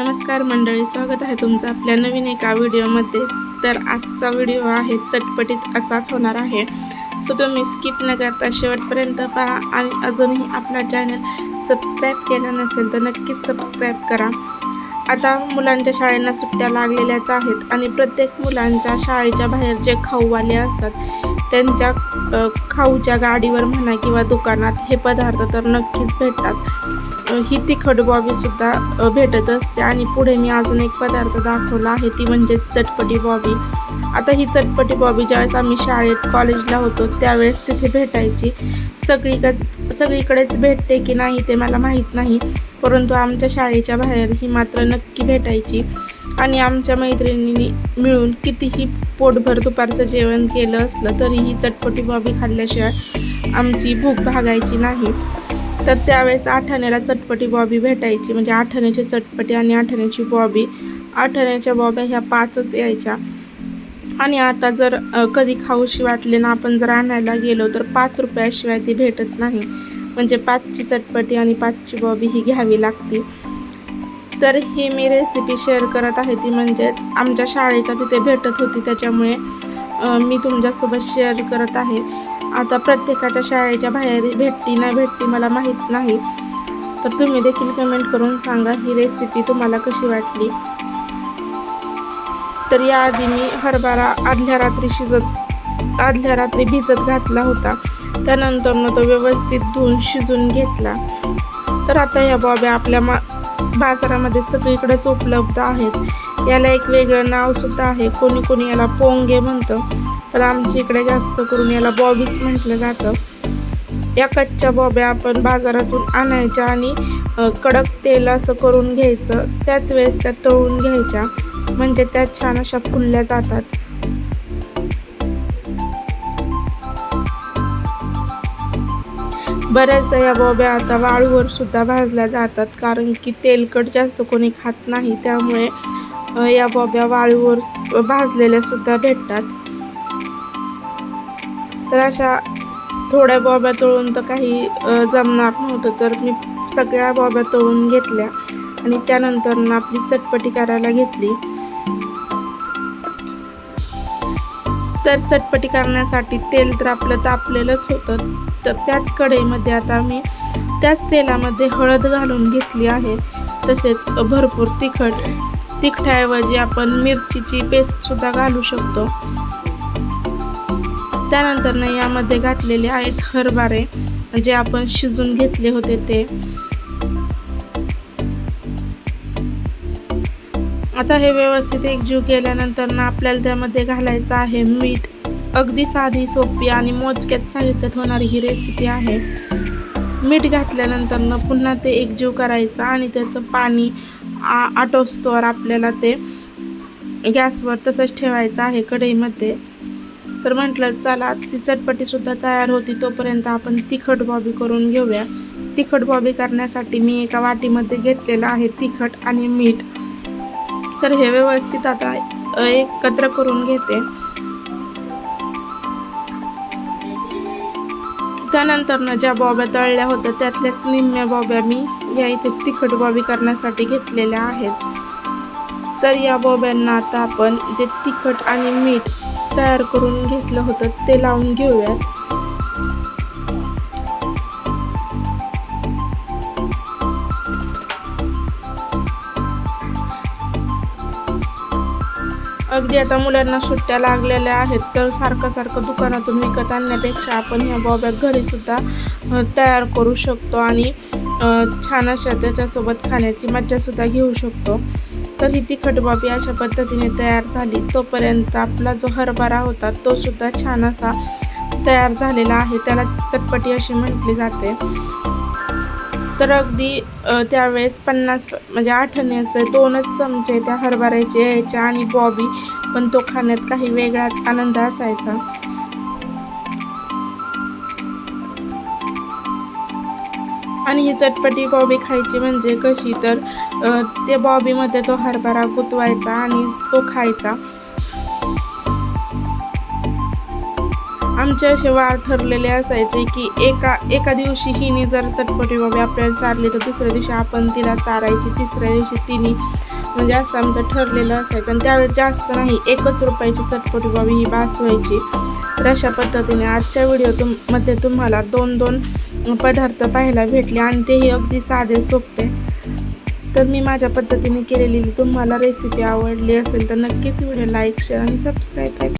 नमस्कार मंडळी स्वागत आहे तुमचं आपल्या नवीन एका व्हिडिओमध्ये. तर आजचा व्हिडिओ आहे चटपटीत असाच होणार आहे. सो तुम्ही स्किप न करता शेवटपर्यंत पहा आणि अजूनही आपला चॅनल सबस्क्राईब केला नसेल तर नक्कीच सबस्क्राईब करा. आता मुलांच्या शाळेंना सुट्ट्या लागलेल्याच आहेत आणि प्रत्येक मुलांच्या शाळेच्या बाहेर जे खाऊवाले असतात त्यांच्या खाऊच्या गाडीवर म्हणा किंवा दुकानात हे पदार्थ तर नक्कीच भेटतात. ही तिखट बॉबीसुद्धा भेटत असते. आणि पुढे मी अजून एक पदार्थ दाखवला आहे ती म्हणजे चटपटी बॉबी आता ही चटपटी बॉबी ज्यावेळेस आम्ही शाळेत कॉलेजला होतो त्यावेळेस तिथे भेटायची. सगळीकच सगळीकडेच भेटते की नाही ते मला माहीत नाही. परंतु आमच्या शाळेच्या बाहेर ही मात्र नक्की भेटायची. आणि आमच्या मैत्रिणींनी मिळून कितीही पोटभर दुपारचं जेवण केलं असलं तरी ही चटपटी बॉबी खाल्ल्याशिवाय आमची भूक भागायची नाही. तर त्यावेळेस आठाण्याला चटपटी बॉबी भेटायची. म्हणजे आठाण्याची चटपटी आणि आठाण्याची बॉबी. आठवण्याच्या बॉब्या ह्या पाचच यायच्या. आणि आता जर कधी खाऊशी वाटले ना आपण जर आणायला गेलो तर पाच रुपयाशिवाय ती भेटत नाही. म्हणजे पाचची चटपटी आणि पाचची बॉबी ही घ्यावी लागते. तर ही मी रेसिपी शेअर करत आहे. ती म्हणजेच आमच्या शाळेच्या तिथे भेटत होती. त्याच्यामुळे मी तुमच्यासोबत शेअर करत आहे. आता प्रत्येकाच्या शाळेच्या बाहेर भेटती नाही भेटती मला माहीत नाही. तर तुम्ही देखील कमेंट करून सांगा ही रेसिपी तुम्हाला कशी वाटली? तर याआधी मी हरभरा आदल्या रात्री शिजत आदल्या रात्री भिजत घातला होता. त्यानंतरनं तो व्यवस्थित धुवून शिजून घेतला. तर आता या बॉब्या आपल्या मा बाजारामध्ये सगळीकडेच उपलब्ध आहेत. याला एक वेगळं नावसुद्धा आहे. कोणी कोणी याला पोंगे म्हणतं. पण आमच्या इकडे जास्त करून याला बॉबीच म्हटलं जातं. या कच्च्या बॉब्या आपण बाजारातून आणायच्या आणि कडक तेल असं करून घ्यायचं. त्याच वेळेस त्या तळून घ्यायच्या. म्हणजे त्या छान अशा फुलल्या जातात. बऱ्याचदा या बॉब्या आता वाळूवर सुद्धा भाजल्या जातात. कारण की तेलकट जास्त कोणी खात नाही. त्यामुळे या बॉब्या वाळूवर भाजलेल्या सुद्धा भेटतात. तर अशा थोड्या बॉब्या तळून तर काही जमणार नव्हतं. तर मी सगळ्या बॉब्या तळून घेतल्या आणि त्यानंतर ना आपली चटपटी करायला घेतली. तर चटपटी करण्यासाठी तेल तर आपलं तापलेलंच होतं. तर त्याच कढईमध्ये आता मी त्याच तेलामध्ये हळद घालून घेतली आहे. तसेच भरपूर तिखट तिखटाऐवजी आपण मिरचीची पेस्टसुद्धा घालू शकतो. त्यानंतर ना यामध्ये घातलेले आहेत हरभरे जे आपण शिजून घेतले होते ते. आता हे व्यवस्थित एकजीव केल्यानंतर ना आपल्याला त्यामध्ये घालायचं आहे मीठ. अगदी साधी सोपी आणि मोजक्यात साहित्यात होणारी ही रेसिपी आहे. मीठ घातल्यानंतर ना पुन्हा ते एकजीव करायचं आणि त्याचं पाणी आ आटोस्तोवर आपल्याला ते गॅसवर तसंच ठेवायचं आहे कढईमध्ये. तर म्हटलं चला ती चटपटीसुद्धा तयार होती तोपर्यंत आपण तिखट बॉबी करून घेऊया. तिखट बॉबी करण्यासाठी मी एका वाटीमध्ये घेतलेलं आहे तिखट आणि मीठ. तर हे व्यवस्थित आता एकत्र करून घेते. त्यानंतर ज्या बॉब्या तळल्या होत्या त्यातल्याच निम्म्या बॉब्या मी या इथे तिखट बॉबी करण्यासाठी घेतलेल्या आहेत. तर या बॉब्यांना आता आपण जे तिखट आणि मीठ तयार करून घेतलं होतं ते लावून घेऊयात. अगदी आता मुलांना सुट्ट्या लागलेल्या आहेत तर सारखं सारखं दुकानातून विकत आणण्यापेक्षा आपण ह्या बॉबॅग घरीसुद्धा तयार करू शकतो आणि छान अशा त्याच्यासोबत खाण्याची मज्जासुद्धा घेऊ शकतो. तर ही तिखट बॉबी अशा पद्धतीने तयार झाली. तोपर्यंत आपला जो हरभरा होता तो सुद्धा छान असा तयार झालेला आहे. त्याला चटपटी अशी म्हटली जाते. तर अगदी त्यावेळेस पन्नास म्हणजे आठवण्याचे दोनच चमचे त्या हरभऱ्याचे यायचे आणि बॉबी पण तो खाण्यात काही वेगळाच आनंद असायचा. आणि ही चटपटी बॉबी खायची म्हणजे कशी तर ते बॉबीमध्ये तो हरभरा गुतवायचा आणि तो खायचा. आमचे असे वार ठरलेले असायचे की एका एका दिवशी हिने जर चटपटी बाबी आपल्याला चारली तर दुसऱ्या दिवशी आपण तिला चारायची तिसऱ्या दिवशी तिने म्हणजे असं आमचं ठरलेलं असायचं. आणि त्यावेळेस जास्त नाही एकच रुपयाची चटपटी बॉबी ही बासवायची तर अशा पद्धतीने आजच्या व्हिडिओ तुममध्ये तुम्हाला दोन दोन पदार्थ पाहायला भेटले आणि तेही अगदी साधे सोपे. तर मी माझ्या पद्धतीने केलेली तुम्हाला रेसिपी आवडली असेल तर नक्कीच व्हिडिओ लाईक शेअर आणि सबस्क्राईब करा.